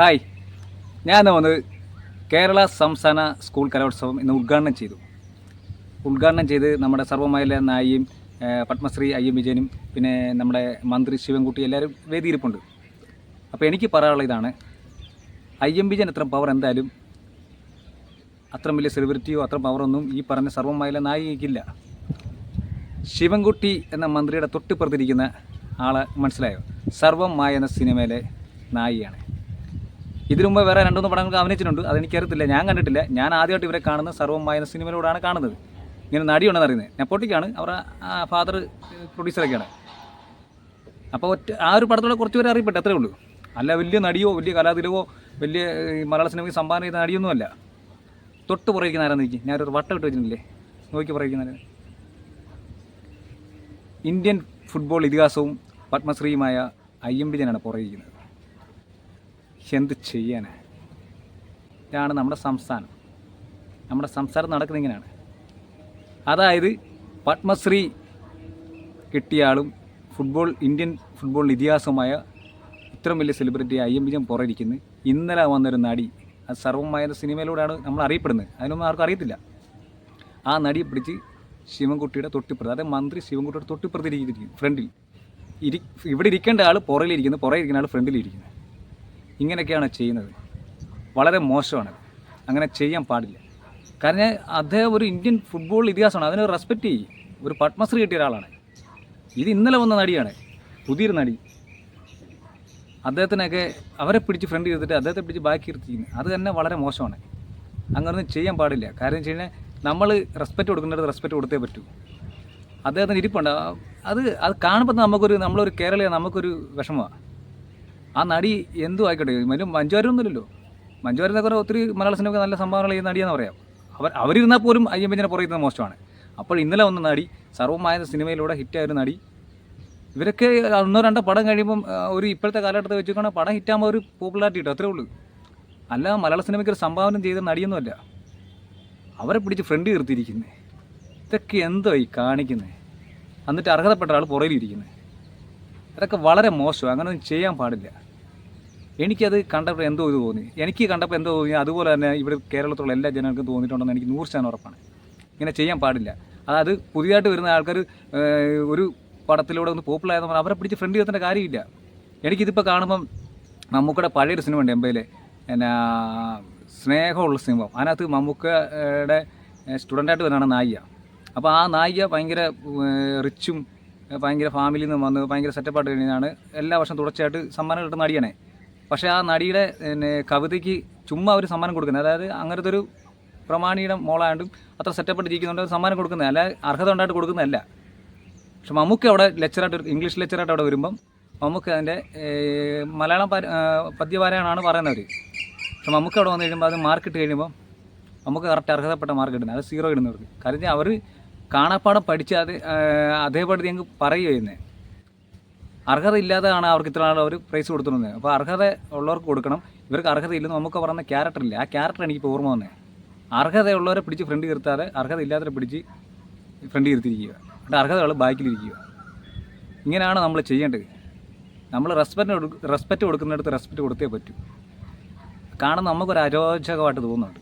Hi. ഞാൻ വന്നത് കേരള സംസ്ഥാന സ്കൂൾ കലോത്സവം ഇന്ന് ഉദ്ഘാടനം ചെയ്തു. ഉദ്ഘാടനം ചെയ്ത് നമ്മുടെ സർവമയിലെ നായിയും പത്മശ്രീ അയ്യം വിജയനും പിന്നെ നമ്മുടെ മന്ത്രി ശിവൻകുട്ടി എല്ലാവരും വേദിയിരിപ്പുണ്ട്. അപ്പോൾ എനിക്ക് പറയാനുള്ള ഇതാണ്. അയ്യം വിജയൻ അത്ര പവർ എന്തായാലും അത്ര വലിയ സെലിബ്രിറ്റിയോ അത്ര പവറൊന്നും ഈ പറഞ്ഞ സർവമയിലെ നായികയ്ക്കില്ല. ശിവൻകുട്ടി എന്ന മന്ത്രിയുടെ തൊട്ടിപ്പുറത്തിരിക്കുന്ന ആളെ മനസ്സിലായോ? സർവം മായ എന്ന സിനിമയിലെ നായികയാണ്. ഇതിനു മുമ്പ് വേറെ രണ്ടുമൂന്ന് പടങ്ങൾക്ക് അഭിനയിച്ചിട്ടുണ്ട്. അതെനിക്കറിയത്തില്ല. ഞാൻ കണ്ടിട്ടില്ല. ഞാൻ ആദ്യമായിട്ട് ഇവരെ കാണുന്നത് സർവമായ സിനിമയിലൂടെയാണ് കാണുന്നത്. ഇങ്ങനെ നടിയുണ്ടെന്ന് അറിയുന്നത്. നെപ്പോട്ടിക്കാണ് അവരുടെ ഫാദർ പ്രൊഡ്യൂസറൊക്കെയാണ് അപ്പോൾ ഒറ്റ ആ ഒരു പടത്തോടെ കുറച്ച് പേരെ അറിയപ്പെട്ടു. അത്രേ ഉള്ളൂ. അല്ല വലിയ നടിയോ വലിയ കലാതിലകോ വലിയ മലയാള സിനിമയ്ക്ക് സംഭാവന ചെയ്ത നടിയൊന്നുമല്ല. തൊട്ട് പുറകിക്കുന്ന ആരാന്ന് നോക്കി ഞാനൊരു വട്ടം ഇട്ട് വെച്ചിട്ടില്ലേ? നോക്കി പുറകിക്കുന്ന ഇന്ത്യൻ ഫുട്ബോൾ ഇതിഹാസവും പത്മശ്രീയുമായ ഐ എം ബിജനാണ് പുറകിക്കുന്നത് എന്ത് ചെയ്യാനാ? ഇതാണ് നമ്മുടെ സംസ്ഥാനം. നമ്മുടെ സംസാരം നടക്കുന്നത് ഇങ്ങനെയാണ്. അതായത് പത്മശ്രീ കിട്ടിയ ആളും ഫുട്ബോൾ ഇന്ത്യൻ ഫുട്ബോൾ ഇതിഹാസമായ ഇത്രയും വലിയ സെലിബ്രിറ്റി ഐ എം വിജയം പുറയിരിക്കുന്നു ഇന്നലെ വന്നൊരു നടി അത് സർവമായ സിനിമയിലൂടെയാണ് നമ്മൾ അറിയപ്പെടുന്നത്. അതിനൊന്നും ആർക്കും അറിയത്തില്ല. ആ നടിയെ പിടിച്ച് ശിവൻകുട്ടിയുടെ തൊട്ടിപ്പുറത്ത് അതായത് മന്ത്രി ശിവൻകുട്ടിയുടെ തൊട്ടിപ്പുറത്ത് ഇരിക്കുന്നു ഫ്രണ്ടിൽ. ഇരി ഇവിടെ ഇരിക്കേണ്ട ആൾ പുറകിലിരിക്കുന്നു പുറകെ ഇരിക്കുന്ന ആൾ ഫ്രണ്ടിലിരിക്കുന്നു. ഇങ്ങനെയൊക്കെയാണ് ചെയ്യുന്നത്. വളരെ മോശമാണ്. അങ്ങനെ ചെയ്യാൻ പാടില്ല. കാരണം അദ്ദേഹം ഒരു ഇന്ത്യൻ ഫുട്ബോൾ ഇതിഹാസമാണ്. അതിനെ റെസ്പെക്റ്റ് ചെയ്യും. ഒരു പത്മശ്രീ കിട്ടിയ ഒരാളാണ്. ഇത് ഇന്നലെ വന്ന നടിയാണ്. പുതിയൊരു നടി. അദ്ദേഹത്തിനൊക്കെ അവരെ പിടിച്ച് ഫ്രണ്ട് ചെയ്തിട്ട് അദ്ദേഹത്തെ പിടിച്ച് ബാക്കി ഇരുത്തിക്കുന്നു അത് തന്നെ വളരെ മോശമാണ്. അങ്ങനൊന്നും ചെയ്യാൻ പാടില്ല. കാരണം വെച്ച് കഴിഞ്ഞാൽ നമ്മൾ റെസ്പെക്റ്റ് കൊടുക്കേണ്ടത് റെസ്പെക്റ്റ് കൊടുത്തേ പറ്റൂ. അദ്ദേഹത്തിന് ഇരിപ്പുണ്ട്. അത് അത് കാണുമ്പോൾ നമുക്കൊരു നമ്മളൊരു കേരളീയ നമുക്കൊരു വിഷമമാണ് ആ നടി എന്തു ആയിക്കോട്ടെ? മറ്റും മഞ്ജുവാരൊന്നുമില്ലല്ലോ മഞ്ജുവാരെന്നൊക്കെ ഒത്തിരി മലയാള സിനിമയ്ക്ക് നല്ല സംഭാവനകൾ ചെയ്യുന്ന നടിയെന്ന് പറയാം. അവർ അവരിരുന്നാൽ പോലും അയ്യമ്പഞ്ചനെ പുറയുന്നത് മോശമാണ്. അപ്പോൾ ഇന്നലെ വന്ന നടി സർവമായ സിനിമയിലൂടെ ഹിറ്റായ ഒരു നടി ഇവരൊക്കെ ഒന്നോ രണ്ടോ പടം കഴിയുമ്പം ഒരു ഇപ്പോഴത്തെ കാലഘട്ടത്തിൽ വെച്ചിരിക്കണ പടം ഹിറ്റാകുമ്പോൾ ഒരു പോപ്പുലാരിറ്റി കിട്ടും അത്രേ ഉള്ളൂ. അല്ല മലയാള സിനിമയ്ക്ക് ഒരു സംഭാവന ചെയ്ത നടിയൊന്നുമല്ല. അവരെ പിടിച്ച് ഫ്രണ്ട് നിർത്തിയിരിക്കുന്നത് ഇതൊക്കെ എന്തോ ഈ കാണിക്കുന്നത് എന്നിട്ട് അർഹതപ്പെട്ട ആൾ പുറയിലിരിക്കുന്നത് ഇതൊക്കെ വളരെ മോശം അങ്ങനെയൊന്നും ചെയ്യാൻ പാടില്ല. എനിക്കത് കണ്ടപ്പോൾ എന്തോ ഇത് തോന്നി. എനിക്ക് കണ്ടപ്പോൾ എന്തോ തോന്നി. അതുപോലെ തന്നെ ഇവിടെ കേരളത്തിലുള്ള എല്ലാ ജനങ്ങൾക്കും തോന്നിയിട്ടുണ്ടെന്ന് എനിക്ക് നൂറ് ശതമാനം ഉറപ്പാണ്. ഇങ്ങനെ ചെയ്യാൻ പാടില്ല. അതായത് പുതിയതായിട്ട് വരുന്ന ആൾക്കാർ ഒരു പടത്തിലൂടെ ഒന്ന് പോപ്പുലർ ആയെന്ന് പറഞ്ഞാൽ അവരെ പിടിച്ച് ഫ്രണ്ട് ചെയ്യത്തിന്റെ കാര്യമില്ല. എനിക്കിതിപ്പോൾ കാണുമ്പം മമ്മൂക്കയുടെ പഴയൊരു സിനിമ ഉണ്ട് എംബയിലെ എന്നാ സ്നേഹമുള്ള സിനിമ അതിനകത്ത് മമ്മൂക്കയുടെ സ്റ്റുഡന്റായിട്ട് വരുന്നതാണ് നായിക. അപ്പോൾ ആ നായിക ഭയങ്കര റിച്ചും ഭയങ്കര ഫാമിലിയിൽ നിന്ന് വന്ന് ഭയങ്കര സെറ്റപ്പായിട്ട് കഴിഞ്ഞാണ് എല്ലാ വർഷം തുടർച്ചയായിട്ട് സമ്മാനം കിട്ടുന്ന നടിയാണ്. പക്ഷേ ആ നടിയുടെ പിന്നെ കവിതയ്ക്ക് ചുമ്മാ ഒരു സമ്മാനം കൊടുക്കുന്നത്. അതായത് അങ്ങനത്തെ ഒരു പ്രമാണിയുടെ മോളായതുകൊണ്ടും അത്ര സെറ്റപ്പെട്ട് ഇരിക്കുന്നുണ്ട് സമ്മാനം കൊടുക്കുന്നത് അല്ല അർഹത ഉണ്ടായിട്ട് കൊടുക്കുന്നതല്ല. പക്ഷെ മമ്മൂക്ക് അവിടെ ലെക്ചറായിട്ട് ഇംഗ്ലീഷ് ലെക്ചറായിട്ട് അവിടെ വരുമ്പം മമ്മൂക്ക് അതിന്റെ മലയാളം പര- പദ്യപാരായണമാണ് പറയുന്നവർ പക്ഷെ മമ്മൂക്ക് അവിടെ വന്നു കഴിയുമ്പോൾ അത് മാർക്ക് ഇട്ട് കഴിയുമ്പോൾ നമുക്ക് കറക്റ്റ് അർഹതപ്പെട്ട മാർക്ക് ഇടുന്നത് അത് സീറോ ഇടുന്നവർക്ക്. കാര്യം അവർ കാണാപ്പാടം പഠിച്ച് അത് അതേപടി ഞങ്ങൾക്ക് പറയുക ചെയ്യുന്നത് അർഹത ഇല്ലാതെയാണ് അവർക്ക് ഇത്ര നാൾ അവർ പ്രൈസ് കൊടുത്തിരുന്നത് അപ്പോൾ അർഹത ഉള്ളവർക്ക് കൊടുക്കണം. ഇവർക്ക് അർഹത ഇല്ലെന്ന് നമുക്ക് പറയുന്ന ക്യാരക്ടർ ഇല്ല? ആ ക്യാരക്ടർ എനിക്ക് ഓർമ്മ വന്നേ. അർഹതയുള്ളവരെ പിടിച്ച് ഫ്രണ്ട് നിർത്താതെ അർഹത ഇല്ലാത്തവരെ പിടിച്ച് ഫ്രണ്ട് നിർത്തിയിരിക്കുക എന്നിട്ട് അർഹതകൾ ബാക്കിലിരിക്കുക ഇങ്ങനെയാണ് നമ്മൾ ചെയ്യേണ്ടത്. നമ്മൾ റെസ്പെക്റ്റ് റെസ്പെക്റ്റ് കൊടുക്കുന്നിടത്ത് റെസ്പെക്റ്റ് കൊടുത്തേ പറ്റൂ. കാണുന്ന നമുക്കൊരു അരോചകമായിട്ട് തോന്നുന്നുണ്ട്.